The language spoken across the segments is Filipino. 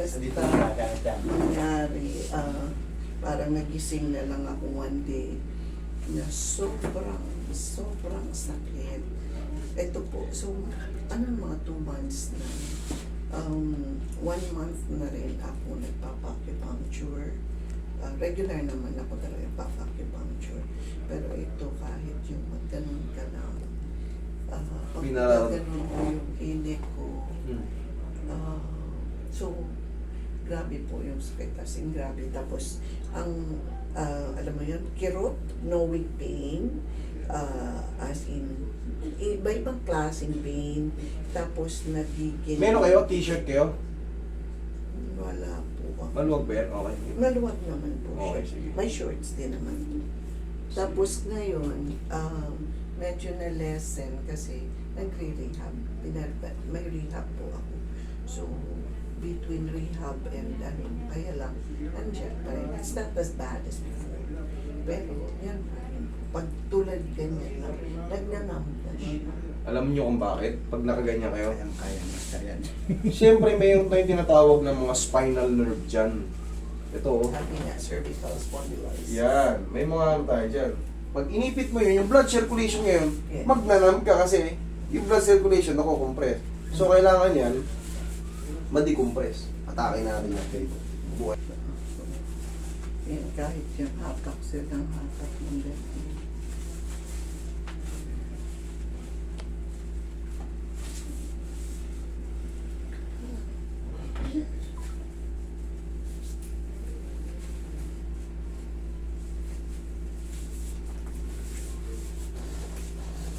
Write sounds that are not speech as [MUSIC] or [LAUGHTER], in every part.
Basta nangyari, ah, parang nagising na lang ako one day na sobrang, sobrang sakit. Ito po, so, ano mga two months na, um, one month na rin ako nagpapakipuncture. Ah, regular naman ako talaga nagpapakipuncture. Pero ito kahit yung magganon ka lang, ah, pag ganun ko yung inik ko. Ah, so, grabe po yung sakit. As in, grabe. Tapos, ang, ah, alam mo yun, kirot, knowing pain, ah, as in, iba-ibang klaseng pain. Tapos, nagiging... Meron kayo? T-shirt kayo? Wala po. ako. Maluwag ba yan? Okay. Maluwag naman po Okay, sige. May shorts din naman. Tapos ngayon, um, medyo na-lessen kasi nagre-rehab. May rehab po ako. So, between rehab and ano, kaya lang, nandiyan pa rin. It's not as bad as before. Pero, yan pa rin. Pag tulad ganyan lang, nagnanam na siya. Alam niyo kung bakit? Pag nakaganyan kayo? Kayang kaya master yan. [LAUGHS] Siyempre, mayroon tayong tinatawag ng mga spinal nerve dyan. Ito, oh. Sabi nga, cervical spondylitis. Yan. May mga ano tayo dyan. Pag inipit mo yun, yung blood circulation ngayon, Yeah. magnanam ka kasi yung blood circulation nako-compress. So, kailangan yan, ma-decompress. Atake natin yung dito. Buhay. Yan, kahit yung hatak silang hatak ng ganyan.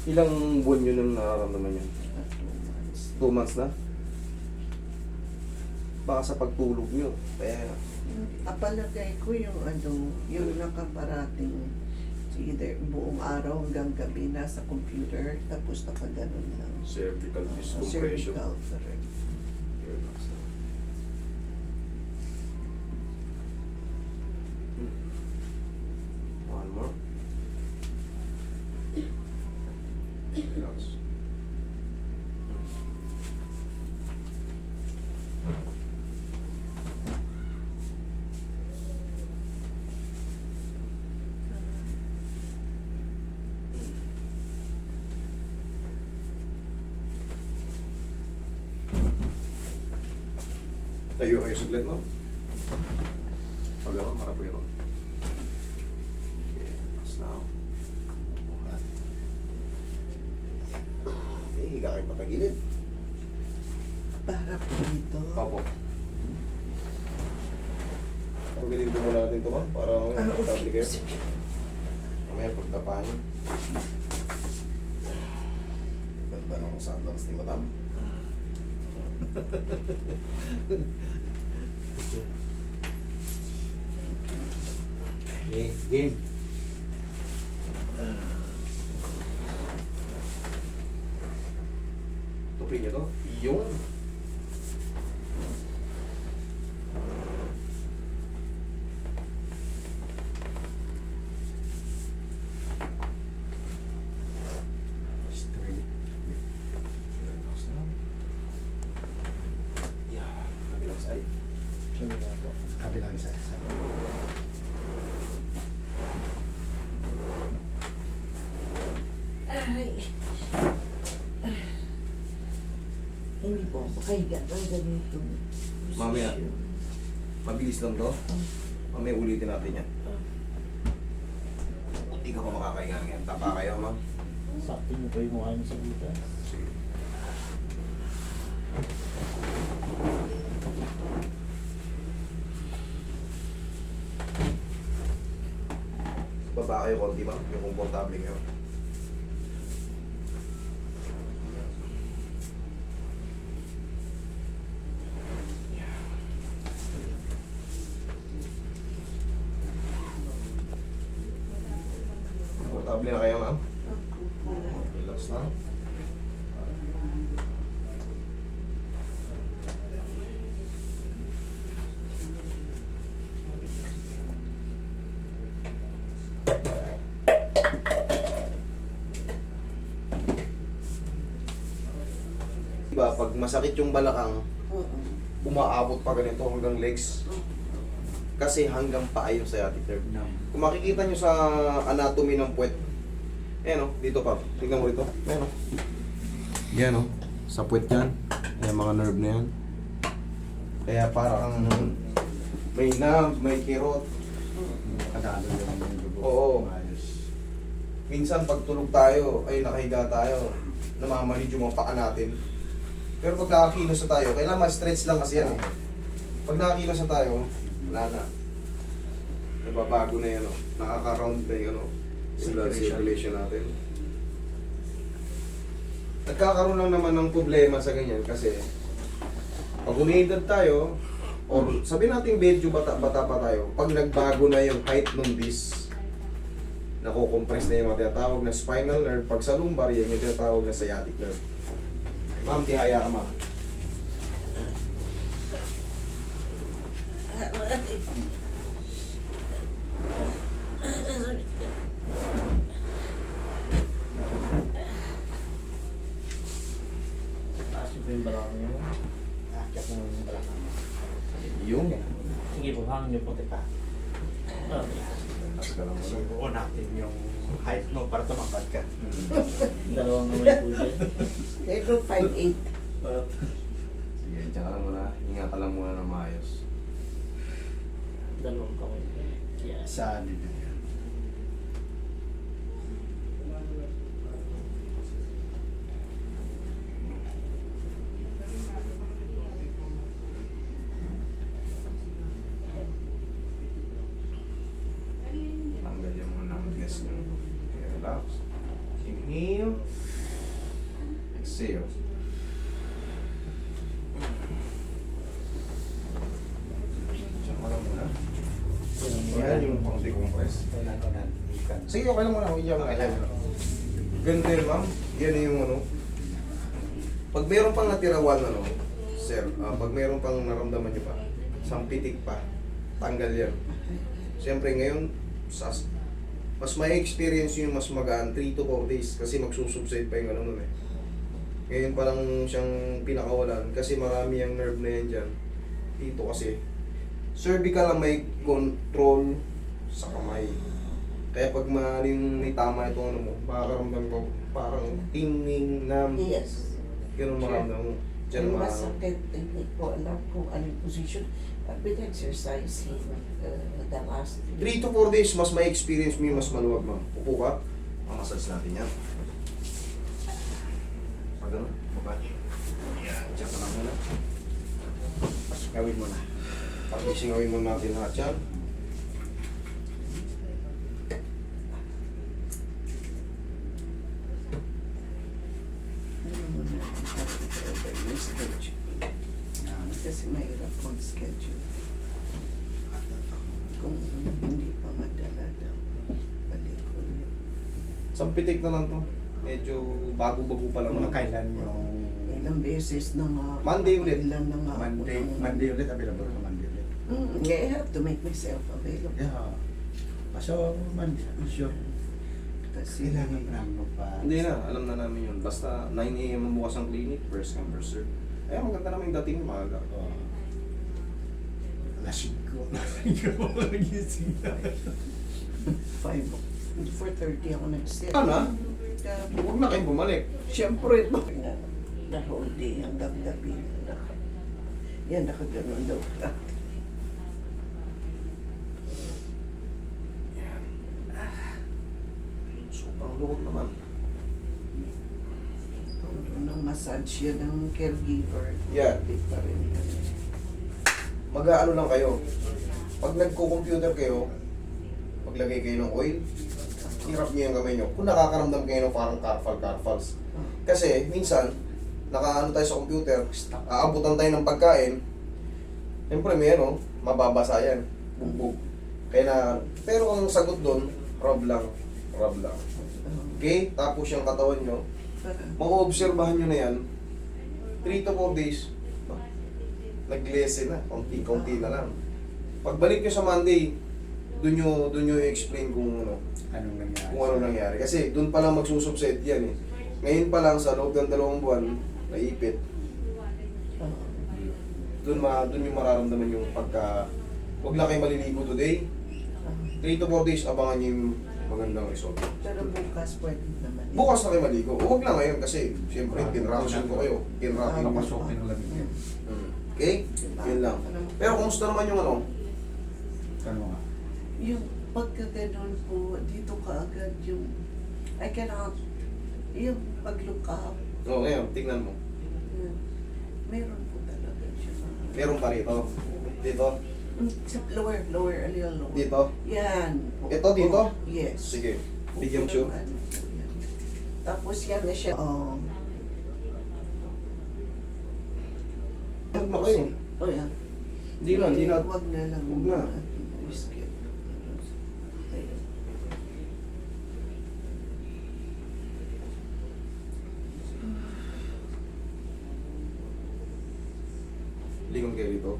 Ilang buwan yun ang nararamdaman yun? at two months. Two months na? Baka sa pagtulog nyo. Kaya, Apalagay ko yung ano, yung nakaparating either buong araw hanggang gabi nasa computer tapos nakaganon lang. cervical disc compression. Cervical, correct. Relax. Tayo kayo saglit, no? Pag ako, marap yun. Okay, relax now. Okay, higa kayo patagilid. Para po dito. Opo. Pagbilin ko muna natin ito, ma'am, para Ah, okay. kayo. Mamaya pagtapahan. Ganda ng sandals ni Madam. Okay, game. Tupi niyo to. Yung. Straight. Relax na. Yeah, kabilang side. Sabi nga po. Kabilang isa. isa. Ay. Ako kahiga ng ganito. Mamaya. Mabilis lang to. Mamaya ulitin natin yan. Hindi ka pa makakahinga ng yan. Tapa kayo, ma'am. Sakto niyo pa yung mukha niyo sa butas. Sige. Baba kayo konti ma'am, yung komportable kayo. Komportable na kayo ma'am? Relax na. Pag masakit yung balakang, Oo. umaabot pa ganito hanggang legs. Kasi hanggang paa yung sciatic nerve. No. Kung makikita nyo sa anatomy ng puwet, ayan o, dito pa. Tignan mo rito. Ayan o. Yan o. Sa puwet yan. Ayan mga nerve na yan. Kaya parang may nerve, may kirot. Kadalo yung. Oo. Ayos. Minsan pag tulog tayo, ay nakahiga tayo, namamanid yung mga paa natin. Pero pag nakakilos na tayo, kailangan ma-stretch lang kasi yan eh. Pag nakakilos na tayo, wala na. Nababago na yan, oh. nakaka-round na yung ano, blood Circulation. natin. Nagkakaroon lang naman ng problema sa ganyan kasi pag umiidad tayo, or sabi natin medyo bata-bata pa tayo, pag nagbago na yung height ng disc, nako-compress na yung mga tinatawag na spinal nerve. Pag sa lumbar, yan yung tinatawag na sciatic nerve. Ma'am, tihaya ka ma'am. Akyat mo yung balakang mo. Yung? Sige po, hangin niyo po kita. Ah, Siguro natin yung height mo para tumangkad ka. [LAUGHS] Dalawang kamay po dyan. Pero 5'8". Sige, dyan ka lang muna. Ingatan lang muna ng maayos. Dalawang kamay. Yes. Saan din yan? Tanggal yung mga numbness nyo. Okay, relax. Inhale. Exhale. Diyan ka lang muna. Yan yung pang decompress. Sige, okay lang muna. Huwag yan. Ganito yun, ma'am. Yan yung ano. Pag meron pang natirawan, ano, sir, ah, pag meron pang naramdaman nyo pa, sampitik pa, tanggal yan. Siyempre ngayon, sas, mas may experience yung mas magaan 3 to 4 days kasi magsusubside pa yung ano nun eh. Ngayon pa lang siyang pinakawalan kasi marami yung nerve na yan dyan. Dito kasi, cervical ang may control sa kamay. Kaya pag maling may tama itong ano mo, makakaramdam ko parang tingning nam, Yes. ganun maramdam mo. Diyan Yung ma... masakit, hindi ko alam kung anong position. I've been exercising uh, the last 3 to 4 days, mas may experience mo yung mas maluwag ma'am. Upo ka, mamasage natin yan. Pag ano, baba. Yan, check lang muna. Gawin mo na. Pagisingawin mo natin lahat yan. Kasi mahirap mag-schedule. Kung hindi pa madala daw, balik ulit. Sampitik na lang to. Medyo bago-bago pa lang. Mga kailan yung Ilang beses na nga. Monday ulit. Ilan na nga. Monday, Monday ulit, available. Mm, yeah, I have to make myself available. Yeah. So, Monday, I'm sure. Kasi Kailangan pa namin magpa... Hindi na, alam na namin yun. Basta 9 a.m. ang bukas ang clinic, first come, first serve. Kaya maganda naman yung dating maaga. Oh. Lasing ko. Lasing ko. Nagising na. 5, 4.30 ako nag-set. Ano Huwag na kayong bumalik. Siyempre, [LAUGHS] na, na whole day ang gabi. Naka, yan, nakaganon daw. [LAUGHS] Sobrang lukot naman. Kung ng massage yan ng caregiver. Yan. Hindi pa rin. Mag-aano lang kayo. Pag nagko-computer kayo, maglagay kayo ng oil, hirap niyo yung kamay niyo. Kung nakakaramdam kayo ng parang carpal-carpals. Kasi minsan, nakaano tayo sa computer, aabutan tayo ng pagkain, siyempre may ano, mababasa yan, bugbog. Kaya na, pero ang sagot doon, rub lang, rub lang. Okay? Tapos yung katawan nyo, maoobserbahan nyo na yan, 3 to 4 days, nag-lessen na, konti-konti na lang. Pagbalik nyo sa Monday, doon nyo, doon nyo i-explain kung ano, Anong nangyari? kung ano nangyari. Kasi doon pa lang magsusubside yan eh. Ngayon pa lang sa loob ng dalawang buwan, naipit. Doon ma doon yung mararamdaman yung pagka Huwag lang kayo maliligo today. Ah, 3 to 4 days abangan niyo yung magandang result. Pero bukas pwede naman. Bukas na kayo maligo. Huwag lang ngayon kasi siyempre tinraction ko kayo. Tinraking ko. Papasukin mo lang yun. Okay? Yun lang. Pero kumusta naman yung ano? Kano nga? Yung pagka ganun po, dito ka agad yung, I cannot, yung pag-look up, Oh, ngayon, tingnan mo. meron po talaga siya. Meron pa rito. Dito. Mm, Sa lower, lower, a little lower. Dito. Yan. Ito, dito? Oh, yes. Sige. Bigyan mo siya. Tapos yan na siya. Oh. Huwag na kayo. Oh, yan. Hindi na, hindi na. Huwag na lang. Huwag na. Ayun. Lingon kayo dito.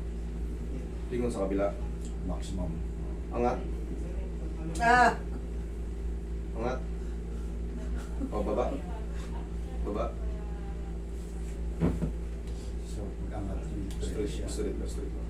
Lingon sa kabila. Maximum. Angat. Ah! Angat. O, baba. Baba. So, pag-angat yung Straight, straight straight na.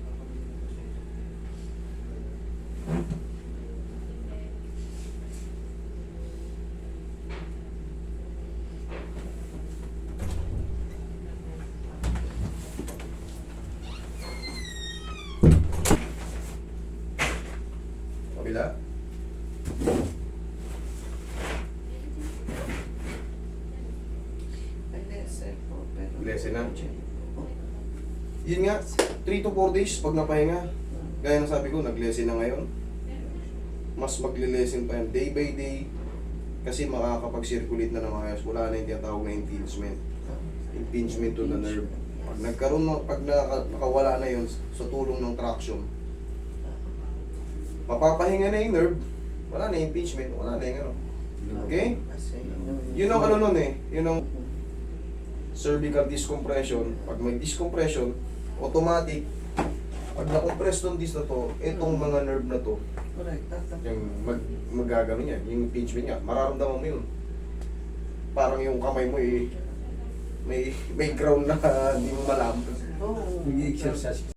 Kabila. May lesson po. Pero Lesson na? Oh. Yun nga, 3 to 4 days pag napahinga. Gaya ng sabi ko, nag-lesson na ngayon. Mas magle-lesson pa yan day by day. Kasi makakapag-circulate na ng ayos. Wala na yung tinatawag na impingement. Impingement to the nerve. Pag nagkaroon ng, pag naka, nakawala na yun sa tulong ng traction, mapapahinga na yung nerve, wala na impingement, wala na yung ano. Okay? Yun ang ano nun eh, yun ang cervical discompression. Pag may discompression, automatic, pag na-compress tong disc na to, itong mga nerve na to, Correct. tatap- yung mag, magagano yan, yung impingement niya, mararamdaman mo yun. Parang yung kamay mo eh, may may ground na [LAUGHS] hindi mo malam. Oo. Nag-exercise ka